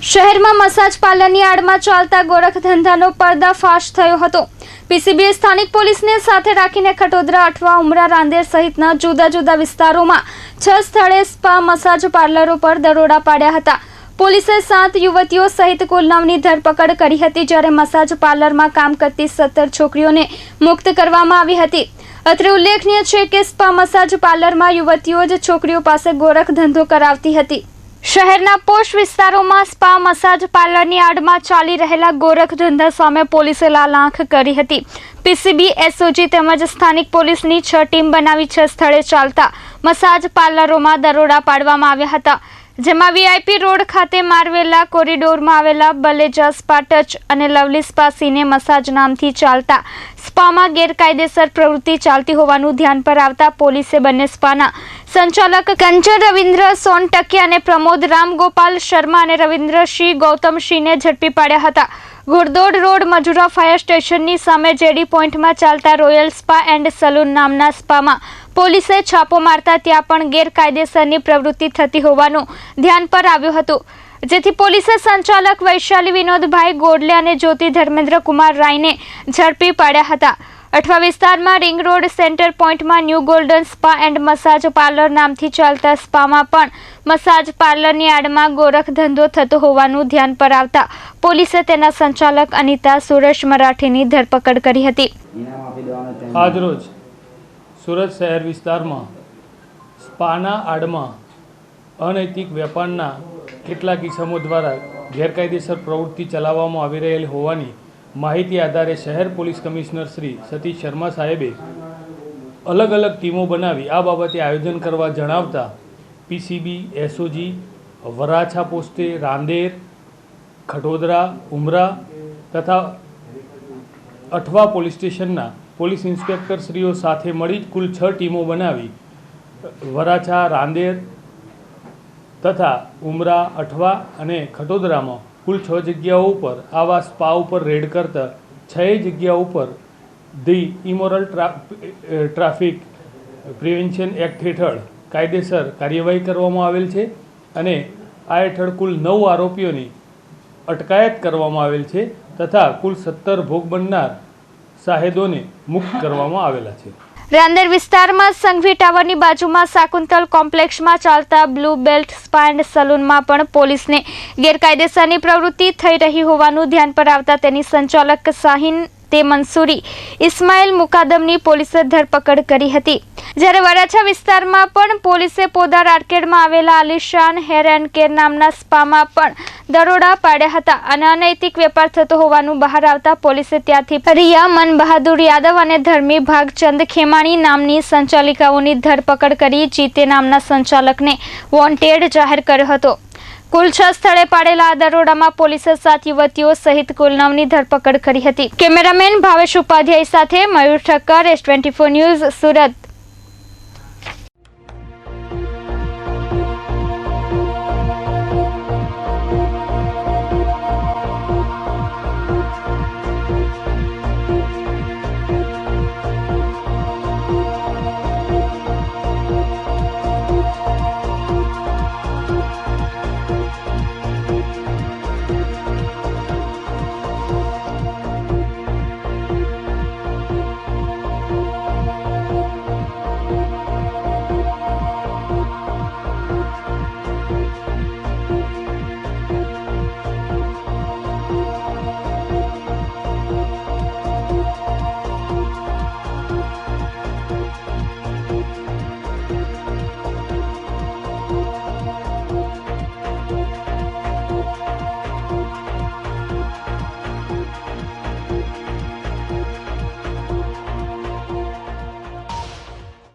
શહેરમાં મસાજ પાર્લરની આડમાં ચાલતા ગોરખ ધંધાનો પર્દાફાશ થયો હતો. પીસીબીએ સ્થાનિક પોલીસને સાથે રાખીને ખટોદરા, અઠવા, ઉમરા, રાંદેર સહિતના જુદા જુદા વિસ્તારોમાં છ સ્થળે સ્પા મસાજ પાર્લરો પર દરોડા પાડ્યા હતા. પોલીસે સાત યુવતીઓ સહિત કુલ નવની ધરપકડ કરી હતી જ્યારે મસાજ પાર્લરમાં કામ કરતી સત્તર છોકરીઓને મુક્ત કરવામાં આવી હતી. અત્રે ઉલ્લેખનીય છે કે સ્પા મસાજ પાર્લરમાં યુવતીઓ જ છોકરીઓ પાસે ગોરખ ધંધો કરાવતી હતી. શહેરના પોશ વિસ્તારોમાં સ્પા મસાજ પાર્લરની આડમાં ચાલી રહેલા ગોરખ ધંધા સામે પોલીસે લાલ આંખ કરી હતી. પીસીબી, એસઓજી તેમજ સ્થાનિક પોલીસની છ ટીમ બનાવી છ સ્થળે ચાલતા મસાજ પાર્લરોમાં દરોડા પાડવામાં આવ્યા હતા. જેમાં વીઆઈપી રોડ ખાતે મારવેલા કોરિડોરમાં આવેલા બલેજા સ્પા ટચ અને લવલી સ્પા સીને મસાજ નામથી ચાલતા સ્પામાં ગેરકાયદેસર પ્રવૃત્તિ ચાલતી હોવાનું ધ્યાન પર આવતા પોલીસે બંને સ્પાના સંચાલક કંચન રવિન્દ્ર સોનટકી અને પ્રમોદ રામગોપાલ શર્મા અને રવિન્દ્રસિંહ ગૌતમસિંહને ઝડપી પાડ્યા હતા. ઘોડદોડ રોડ મજુરા ફાયર સ્ટેશનની સામે જેડી પોઈન્ટમાં ચાલતા રોયલ સ્પા એન્ડ સલૂન નામના સ્પામાં પોલીસે છાપો મારતા ત્યાં પણ ગેરકાયદેસરની પ્રવૃત્તિ થતી હોવાનું ધ્યાન પર આવ્યું હતું. જેથી પોલીસે સંચાલક વૈશાલી વિનોદભાઈ ગોડલે અને જ્યોતિ ધર્મેન્દ્ર કુમાર રાયને ઝડપી પાડ્યા હતા. અઠવા વિસ્તારમાં ring road centre પોઈન્ટમાં new golden spa and massage parlour નામથી ચાલતા સ્પામાં પણ મસાજ પાર્લરની આડમાં ગોરખ ધંધો થતો હોવાનું ધ્યાન પર આવતા પોલીસે તેના સંચાલક અનિતા સુરેશ મરાઠીની ધરપકડ કરી હતી. આજરોજ સુરત શહેર વિસ્તારમાં સ્પાના આડમાં અનૈતિક વેપારના કેટલાક ઇસમો દ્વારા ગેરકાયદેસર પ્રવૃત્તિ ચલાવવામાં આવી રહેલી હોવાની માહિતી આધારે શહેર પોલીસ કમિશનર શ્રી સતીશ શર્મા સાહેબે અલગ અલગ ટીમો બનાવી આ બાબતે આયોજન કરવા જણાવતા પીસીબી, એસઓજી, વરાછા પોસ્ટે રાંદેર, ખટોદરા, ઉમરા તથા અઠવા પોલીસ સ્ટેશનના પોલીસ ઇન્સ્પેક્ટરશ્રીઓ સાથે મળી કુલ છ ટીમો બનાવી. વરાછા, રાંદેર તથા ઉમરા, અઠવા અને ખટોદરામાં કુલ છ જગ્યાઓ ઉપર આવા સ્પા ઉપર રેડ કરતા છ જગ્યા ઉપર the immoral traffic prevention act હેઠળ કાયદેસર કાર્યવાહી કરવામાં આવેલ છે અને આ હેઠળ કુલ નવ આરોપીઓની અટકાયત કરવામાં આવેલ છે તથા કુલ સત્તર ભોગ બનનાર સાહેદોને મુક્ત કરવામાં આવેલા છે. રાંદેર વિસ્તારમાં સંઘવી ટાવરની બાજુમાં શાકુંતલ કોમ્પ્લેક્ષમાં ચાલતા બ્લુ બેલ્ટ સ્પા એન્ડ સલૂનમાં પણ પોલીસને ગેરકાયદેસરની પ્રવૃત્તિ થઈ રહી હોવાનું ધ્યાન પર આવતા તેની સંચાલક શાહીન તે મંસૂરી ઇસ્માઇલ મુકાદમની પોલીસે ધરપકડ કરી હતી. જ્યારે વરાછા વિસ્તારમાં પણ પોલીસે પોદાર આર્કેડમાં આવેલા આલિશાન હેર એન્ડ કેર નામના સ્પામાં પણ દરોડા પાડ્યા હતા અને અનૈતિક વેપાર થતો હોવાનું બહાર આવતા પોલીસે ત્યાંથી રિયા મન બહાદુર યાદવ અને ધર્મી ભાગચંદ ખેમાણી નામની સંચાલિકાઓની ધરપકડ કરી જીતે નામના સંચાલકને વોન્ટેડ જાહેર કર્યો હતો. કુલ છ સ્થળે પાડેલા આ દરોડામાં પોલીસે સાત યુવતીઓ સહિત કુલ નવની ધરપકડ કરી હતી. કેમેરામેન ભાવેશ ઉપાધ્યાય સાથે Mayur Thakkar S twenty news, Surat.